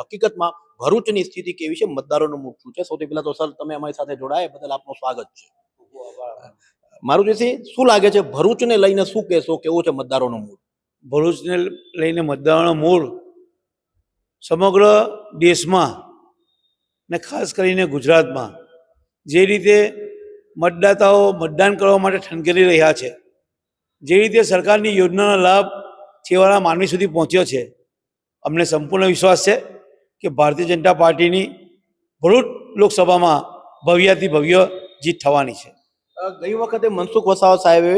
હકીકતમાં ભરૂચની સ્થિતિ કેવી છે? મતદારોનું મૂળ શું છે. સૌથી પહેલા તો સર, તમે અમારી સાથે જોડાયા બદલ આપનું સ્વાગત છે. મારું મારુતિસિંહ શું લાગે છે, ભરૂચને લઈને શું કહેશો? કેવું છે મતદારોનું મૂળ ભરૂચને લઈને મતદારોનો મૂળ સમગ્ર દેશમાં ને ખાસ કરીને ગુજરાતમાં જે રીતે મતદાતાઓ મતદાન કરવા માટે ઠનગરી રહ્યા છે, જે રીતે સરકારની યોજનાનો લાભ છેવાડા માનવી સુધી પહોંચ્યો છે અમને સંપૂર્ણ વિશ્વાસ છે કે ભારતીય જનતા પાર્ટીની ભરૂચ લોકસભામાં ભવ્યાથી ભવ્ય જીત થવાની છે. ગઈ વખતે મનસુખ વસાવા સાહેબે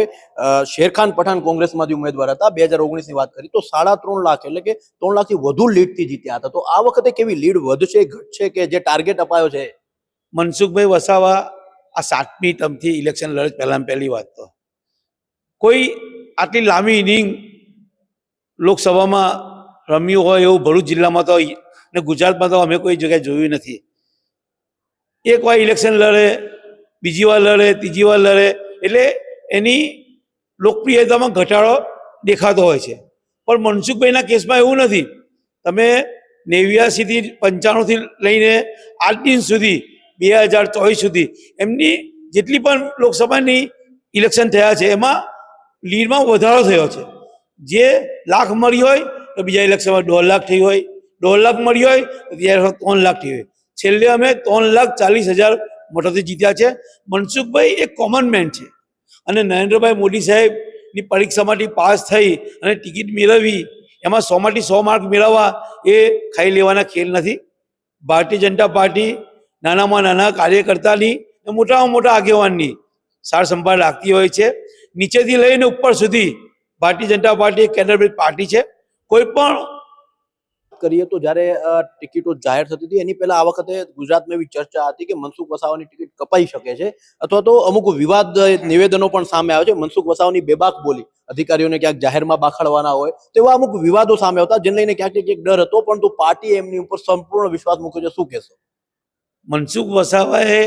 શેરખાન પઠાણ કોંગ્રેસમાંથી ઉમેદવાર હતા. બે હજાર ઓગણીસની વાત કરી તો સાડા ત્રણ લાખ એટલે કે ત્રણ લાખથી વધુ લીડથી જીત્યા હતા. તો આ વખતે કેવી લીડ વધશે ઘટશે કે જે ટાર્ગેટ અપાયો છે? મનસુખભાઈ વસાવા આ સાતમી ટર્મથી ઇલેક્શન લડે પહેલાં પહેલી વાત તો. કોઈ આટલી લાંબી ઇનિંગ લોકસભામાં રમ્યું હોય એવું ભરૂચ જિલ્લામાં તો ને ગુજરાતમાં તો અમે કોઈ જગ્યાએ જોયું નથી. એક વાર ઇલેક્શન લડે, બીજી વાર લડે, ત્રીજી વાર લડે, એટલે એની લોકપ્રિયતામાં ઘટાડો દેખાતો હોય છે. પણ મનસુખભાઈના કેસમાં એવું નથી. તમે નેવ્યાસીથી પંચાણુંથી લઈને આજ દિન સુધી, બે હજાર ચોવીસ સુધી, એમની જેટલી પણ લોકસભાની ઇલેક્શન થયા છે, એમાં લીડમાં વધારો થયો છે. જે લાખ મળી હોય તો બીજા ઇલેક્શનમાં દોઢ લાખ થઈ હોય. દોઢ લાખ મળી હોય તો ત્યારે ત્રણ લાખ થઈ હોય. છેલ્લે અમે ત્રણ લાખ ચાલીસ હજાર મોટાથી જીત્યા છે. મનસુખભાઈ એક કોમન મેન છે. અને નરેન્દ્રભાઈ મોદી સાહેબની પરીક્ષામાંથી પાસ થઈ અને ટિકિટ મેળવી. એમાં સોમાંથી સો માર્ક મેળવવા એ ખાઈ લેવાના ખેલ નથી. ભારતીય જનતા પાર્ટી નાનામાં નાના કાર્યકર્તાની મોટામાં મોટા આગેવાનની સાર સંભાળ રાખતી હોય છે. નીચેથી લઈને ઉપર સુધી ભારતીય જનતા પાર્ટી એક કેન્દ્રભિત પાર્ટી છે. કોઈ પણ કરીએ તો જ્યારે ટિકિટો જાહેર થતી હતી એની પહેલા આ વખતે ગુજરાતમાં એવી ચર્ચા હતી કે મનસુખ વસાવાની ટિકિટ કપાઈ શકે છે અથવા તો અમુક વિવાદ નિવેદનો પણ સામે આવે છે. મનસુખ વસાવાની બેબાક બોલી અધિકારીઓને ક્યાંક જાહેરમાં બાખડવાના હોય તેવા અમુક વિવાદો સામે આવતા જેને લઈને ક્યાંક ને ક્યાંક ડર હતો પરંતુ પાર્ટી એમની ઉપર સંપૂર્ણ વિશ્વાસ મૂક્યો છે. શું કહેશો? મનસુખ વસાવાએ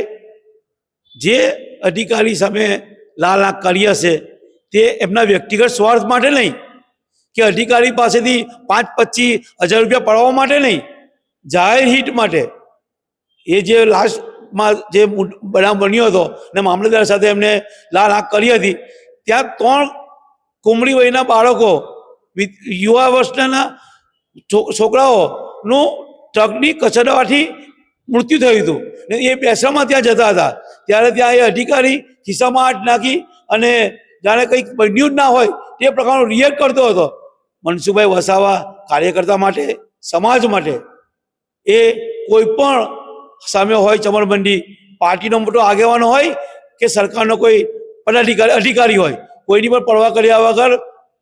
જે અધિકારી સામે લાલ આંખ કરી હશે તે એમના વ્યક્તિગત સ્વાર્થ માટે નહીં કે અધિકારી પાસેથી પાંચ પચીસ હજાર રૂપિયા પડવા માટે નહીં, જાહેર હિત માટે. એ જે લાસ્ટમાં જે બનાવ બન્યો હતો ને મામલતદાર સાથે એમને લાલ આંખ કરી હતી, ત્યાં ત્રણ કુમળી વયના બાળકો યુવા વર્ષના છોકરાઓનું ટ્રકની કચડાવાથી મૃત્યુ થયું હતું. ને એ પેસામાં ત્યાં જતા હતા. ત્યારે ત્યાં એ અધિકારી ખિસ્સામાં હાથ નાખી અને જાણે કંઈક બન્યું જ ના હોય તે પ્રકારનો રિએક્ટ કરતો હતો. મનસુખભાઈ વસાવા કાર્યકર્તા માટે, સમાજ માટે એ કોઈ પણ સામે હોય ચમરબંધી, પાર્ટીનો મોટો આગેવાનો હોય કે સરકારનો કોઈ પદાધિકારી, અધિકારી હોય, કોઈની પણ પરવા કર્યા વગર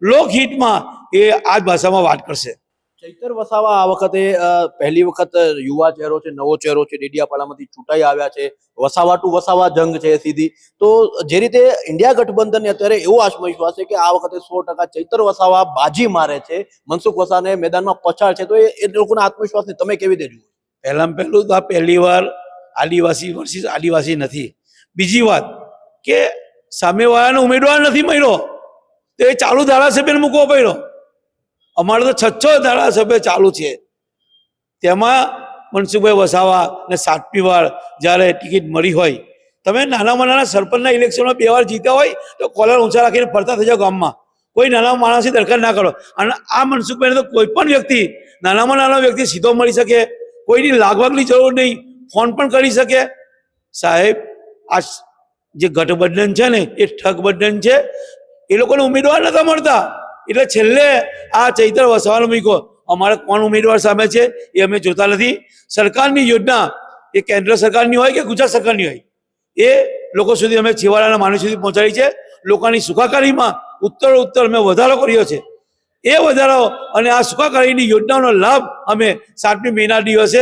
લોકહિતમાં એ આ જ ભાષામાં વાત કરશે. ચૈતર વસાવા આ વખતે પહેલી વખત યુવા ચહેરો છે, નવો ચહેરો છે, ડેડિયાપાડામાંથી ચૂંટાઈ આવ્યા છે. વસાવા ટુ વસાવા જંગ છે સીધી. તો જે રીતે ઇન્ડિયા ગઠબંધનને અત્યારે એવો આત્મવિશ્વાસ છે કે આ વખતે સો ટકા ચૈતર વસાવા બાજી મારે છે, મનસુખ વસાને મેદાનમાં પછાડ છે, તો એ લોકોના આત્મવિશ્વાસને તમે કેવી રીતે જુઓ? પહેલાં પહેલું તો આ પહેલી વાર આદિવાસી વર્સિસ આદિવાસી નથી. બીજી વાત કે સામેવાળાનો ઉમેદવાર નથી મળ્યો, તો એ ચાલુ ધારાસભ્યને મૂકવો પડ્યો. અમારે તો છ ધારાસભ્ય ચાલુ છે. તેમાં મનસુખભાઈ વસાવા ને સાતમી વાર જ્યારે ટિકિટ મળી હોય. તમે નાનામાં નાના સરપંચના ઇલેક્શનમાં બે વાર જીત્યા હોય તો કોલર ઊંચા રાખીને ફરતા થઈ જાઓ ગામમાં. કોઈ નાના માણસની દરકાર ના કરો. અને આ મનસુખભાઈને તો કોઈ પણ વ્યક્તિ, નાનામાં નાનો વ્યક્તિ સીધો મળી શકે. કોઈની લાગવાગની જરૂર નહીં. ફોન પણ કરી શકે. સાહેબ, આ જે ગઠબંધન છે ને, એ ઠગબંધન છે. એ લોકોને ઉમેદવાર નતા મળતા. એટલે છેલ્લે આ ચૈત્ર વસાવાનો મૂક્યો. અમારે કોણ ઉમેદવાર સામે છે એ અમે જોતા નથી. સરકારની યોજના એ કેન્દ્ર સરકારની હોય કે ગુજરાત સરકારની હોય? એ લોકો સુધી અમે છેવાડાના માનવી સુધી પહોંચાડી છે. લોકોની સુખાકારીમાં ઉત્તર ઉત્તર અમે વધારો કર્યો છે. એ વધારો અને આ સુખાકારીની યોજનાનો લાભ અમે સાતમી મહિના દિવસે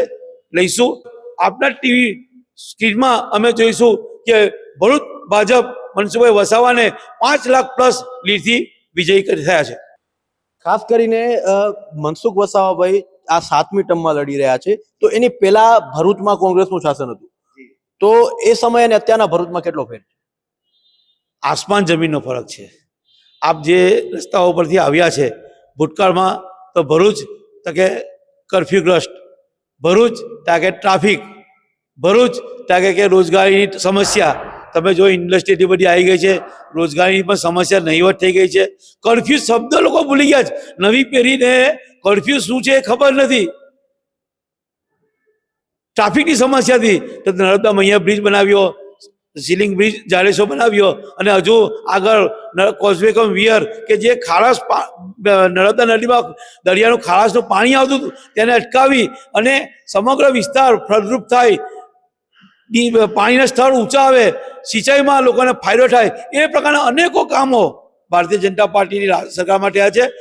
લઈશું. આપના ટીવી સ્ક્રીનમાં અમે જોઈશું કે ભરૂચ ભાજપ મનસુખભાઈ વસાવાને પાંચ લાખ પ્લસ લીડથી વિજયી કરી થયા છે. ખાસ કરીને મનસુખ વસાવાભાઈ આ સાતમી ટર્મમાં લડી રહ્યા છે. તો એની પહેલા ભરૂચમાં કોંગ્રેસનું શાસન હતું. તો એ સમય અને અત્યારના ભરૂચમાં કેટલો ફેર આસમાન જમીનનો ફરક છે. આપ જે રસ્તાઓ પરથી આવ્યા છે ભૂતકાળમાં તો ભરૂચ તો કે કરફ્યુગ્રસ્ત ભરૂચ ત્યાં કે ટ્રાફિક ભરૂચ ત્યાં કે- કે રોજગારીની સમસ્યા. તમે જો ઇન્ડસ્ટ્રી એટલી બધી આવી ગઈ છે, રોજગારીની પણ સમસ્યા નહીવત થઈ ગઈ છે. કર્ફ્યુ શબ્દ લોકો ભૂલી ગયા છે. નવી પેઢીને કર્ફ્યુ શું છે એ ખબર નથી. ટ્રાફિકની સમસ્યા હતી. તો નર્મદા મૈયા બ્રિજ બનાવ્યો સીલિંગ બ્રિજ જાડેસો બનાવ્યો, અને હજુ આગળ કોઝવે કમ વિયર કે જે ખારાશ નર્મદા નદીમાં દરિયાનું ખારાશનું પાણી આવતું હતું, તેને અટકાવી અને સમગ્ર વિસ્તાર ફળદ્રુપ થાય પાણીના સ્થળ ઊંચા આવે, સિંચાઈમાં લોકોને ફાયદો થાય, એ પ્રકારના અનેકો કામો ભારતીય જનતા પાર્ટીની રા- સરકારમાં થયા છે.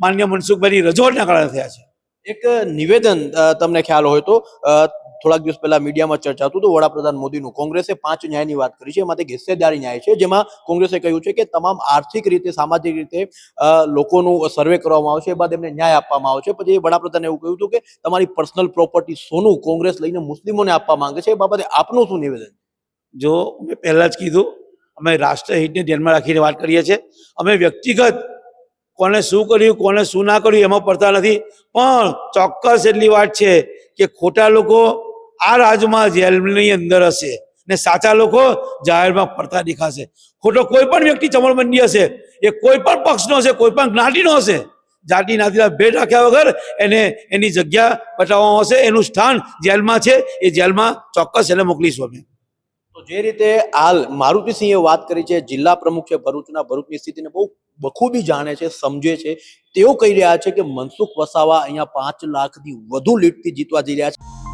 માન્ય મનસુખભાઈની રજૂઆતના કારણે થયા છે. એક નિવેદન તમને ખ્યાલ હોય તો થોડાક દિવસ પહેલા મીડિયામાં ચર્ચા હતું તો વડાપ્રધાન મોદીનું. કોંગ્રેસે પાંચ ન્યાયની વાત કરી છે, એમાં હિસ્સેદારી ન્યાય છે, જેમાં કોંગ્રેસે કહ્યું છે કે તમામ આર્થિક રીતે, સામાજિક રીતે લોકોનું સર્વે કરવામાં આવશે બાદ એમને ન્યાય આપવામાં આવશે. પછી વડાપ્રધાને એવું કહ્યું હતું કે તમારી પર્સનલ પ્રોપર્ટી સોનું કોંગ્રેસ લઈને મુસ્લિમોને આપવા માંગે છે, એ બાબતે આપનું શું નિવેદન? જો મેં પહેલાં જ કીધું, અમે રાષ્ટ્રહિતને ધ્યાનમાં રાખીને વાત કરીએ છીએ, અમે વ્યક્તિગત કોને શું કર્યું, કોને શું ના કર્યું એમાં પડતા નથી. પણ ચોક્કસ એટલી વાત છે કે ખોટા લોકો આ રાજમાં જેલની અંદર હશે ને સાચા લોકો જાહેરમાં ફરતા દેખાશે. ખોટો કોઈ પણ વ્યક્તિ ચમળબંડી હશે, એ કોઈ પણ પક્ષનો હશે, કોઈ પણ જ્ઞાતિનો હશે, જાતિ નાતિના ભેદ રાખ્યા વગર એને એની જગ્યા બતાવવામાં આવશે, એનું સ્થાન જેલમાં છે, એ જેલમાં ચોક્કસ એને મોકલીશું અમે તો જે રીતે હાલ મારુતિસિંહે વાત કરી છે, જિલ્લા પ્રમુખ છે ભરૂચના ભરૂચની સ્થિતિને બહુ બખૂબી જાણે છે, સમજે છે. તેઓ કહી રહ્યા છે કે મનસુખ વસાવા અહીંયા પાંચ લાખથી વધુ લીટથી જીતવા જઈ રહ્યા છે.